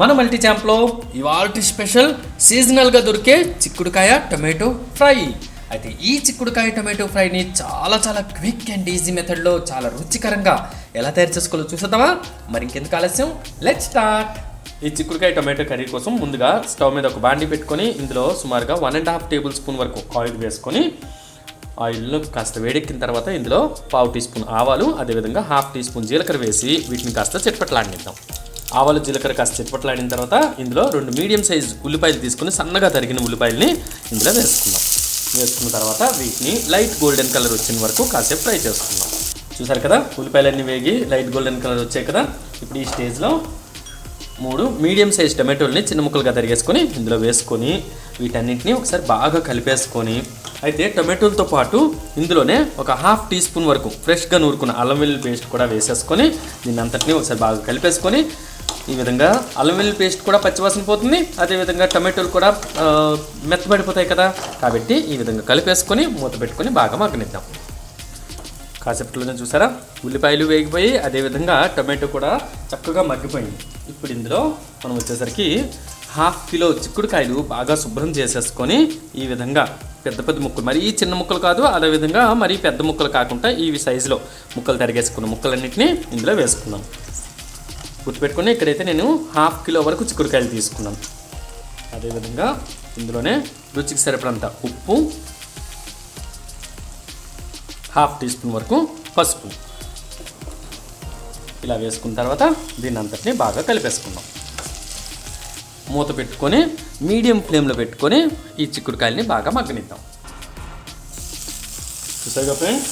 మన మల్టీ ఛాంప్లో ఇవాల్టి స్పెషల్ సీజనల్గా దొరికే చిక్కుడుకాయ టొమాటో ఫ్రై. అయితే ఈ చిక్కుడుకాయ టొమాటో ఫ్రైని చాలా చాలా క్విక్ అండ్ ఈజీ మెథడ్లో చాలా రుచికరంగా ఎలా తయారు చేసుకోవాలో చూసేద్దామా? మరి ఇంకెందుకు ఆలస్యం? లెట్ స్టార్ట్ ఈ చిక్కుడుకాయ టొమాటో కర్రీ కోసం ముందుగా స్టవ్ మీద ఒక బాండి పెట్టుకొని ఇందులో సుమారుగా one and half table spoon వరకు ఆయిల్ వేసుకొని ఆయిల్లో కాస్త వేడెక్కిన తర్వాత ఇందులో పావు టీ స్పూన్ ఆవాలు అదేవిధంగా హాఫ్ టీ స్పూన్ జీలకర్ర వేసి వీటిని కాస్త చిట్పట్లాడిద్దాం ఆవాలు జీలకర్ర కాస్త చిట్పట్లాడిన తర్వాత ఇందులో రెండు మీడియం సైజ్ ఉల్లిపాయలు తీసుకుని సన్నగా తరిగిన ఉల్లిపాయలని ఇందులో వేసుకుందాం. వేసుకున్న తర్వాత వీటిని లైట్ గోల్డెన్ కలర్ వచ్చిన వరకు కాసేపు ఫ్రై చేసుకుందాం. చూసారు కదా? ఉల్లిపాయలన్నీ వేగి లైట్ గోల్డెన్ కలర్ వచ్చాయి కదా? ఇప్పుడు ఈ స్టేజ్లో మూడు మీడియం సైజ్ టమాటోల్ని చిన్న ముక్కలుగా తరిగేసుకొని ఇందులో వేసుకొని వీటన్నింటినీ ఒకసారి బాగా కలిపేసుకొని అయితే టమాటోలతో పాటు ఇందులోనే ఒక హాఫ్ టీ స్పూన్ వరకు ఫ్రెష్గా నూరుకున్న అల్లం వెల్లుల్లి పేస్ట్ కూడా వేసేసుకొని దీన్ని అంతటినీ ఒకసారి బాగా కలిపేసుకొని ఈ విధంగా అల్లం వెల్లుల్లి పేస్ట్ కూడా పచ్చివాసన పోతుంది. అదేవిధంగా టమాటోలు కూడా మెత్తబడిపోతాయి కదా. కాబట్టి ఈ విధంగా కలిపేసుకొని మూత పెట్టుకొని బాగా మగ్గనిద్దాం. కాసేపట్లోనే చూసారా? ఉల్లిపాయలు వేగిపోయి అదేవిధంగా టమాటో కూడా చక్కగా మగ్గిపోయింది. ఇప్పుడు ఇందులో మనం వచ్చేసరికి హాఫ్ కిలో చిక్కుడుకాయలు బాగా శుభ్రం చేసేసుకొని ఈ విధంగా పెద్ద పెద్ద ముక్కలు మరీ చిన్న ముక్కలు కాదు అదేవిధంగా మరీ పెద్ద ముక్కలు కాకుండా ఈ సైజులో ముక్కలు తరిగేసుకున్న ముక్కలన్నింటినీ ఇందులో వేసుకుందాం. గుర్తుపెట్టుకుని ఇక్కడైతే నేను హాఫ్ కిలో వరకు చిక్కుడుకాయలు తీసుకున్నాను. అదేవిధంగా ఇందులోనే రుచికి సరిపడంత ఉప్పు హాఫ్ టీ స్పూన్ వరకు పసుపు. ఇలా వేసుకున్న తర్వాత దీన్ని అంతటిని బాగా కలిపేసుకుందాం. మూత పెట్టుకొని మీడియం ఫ్లేమ్లో పెట్టుకొని ఈ చిక్కుడుకాయలని బాగా మగ్గనిద్దాం. చూసారుగా ఫ్రెండ్స్?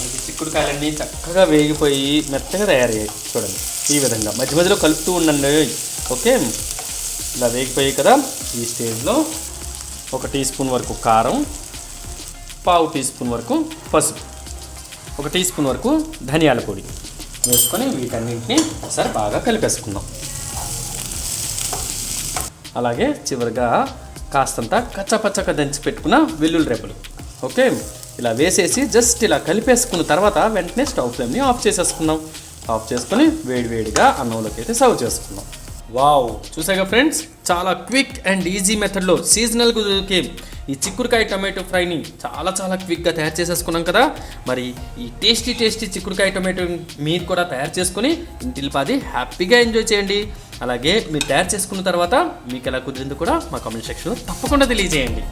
మనకి చిక్కుడుకాయలన్నీ చక్కగా వేగిపోయి మెత్తగా తయారయ్యాయి చూడండి. ఈ విధంగా మధ్య మధ్యలో కలుపుతూ ఉండండి. ఓకే? ఇలా వేగిపోయాయి కదా. ఈ స్టేజ్లో ఒక టీ స్పూన్ వరకు కారం పావు టీ స్పూన్ వరకు పసుపు ఒక టీ స్పూన్ వరకు ధనియాల పొడి వేసుకొని వీటన్నింటినీ ఒకసారి బాగా కలిపేసుకుందాం. అలాగే చివరిగా కాస్తంత కచ్చపచ్చగా దంచి పెట్టుకున్న వెల్లుల్లి రేపలు ఓకే? ఇలా వేసేసి జస్ట్ ఇలా కలిపేసుకున్న తర్వాత వెంటనే స్టవ్ ఫ్లేమ్ని ఆఫ్ చేసేసుకుందాం. ఆఫ్ చేసుకొని వేడివేడిగా అన్నంలోకి అయితే సర్వ్ చేసుకుందాం. వావ్! చూసాగా ఫ్రెండ్స్? చాలా క్విక్ అండ్ ఈజీ మెథడ్లో సీజనల్ దొరికే ఈ చిక్కుడుకాయ టొమాటో ఫ్రైని చాలా చాలా క్విక్గా తయారు చేసేసుకున్నాం కదా. మరి ఈ టేస్టీ టేస్టీ చిక్కుడుకాయ టొమాటో మీరు కూడా తయారు చేసుకుని ఇంటిల్పాది హ్యాపీగా ఎంజాయ్ చేయండి. అలాగే మీరు తయారు చేసుకున్న తర్వాత మీకు ఎలా కుదిరింది కూడా మా కామెంట్ సెక్షన్లో తప్పకుండా తెలియజేయండి.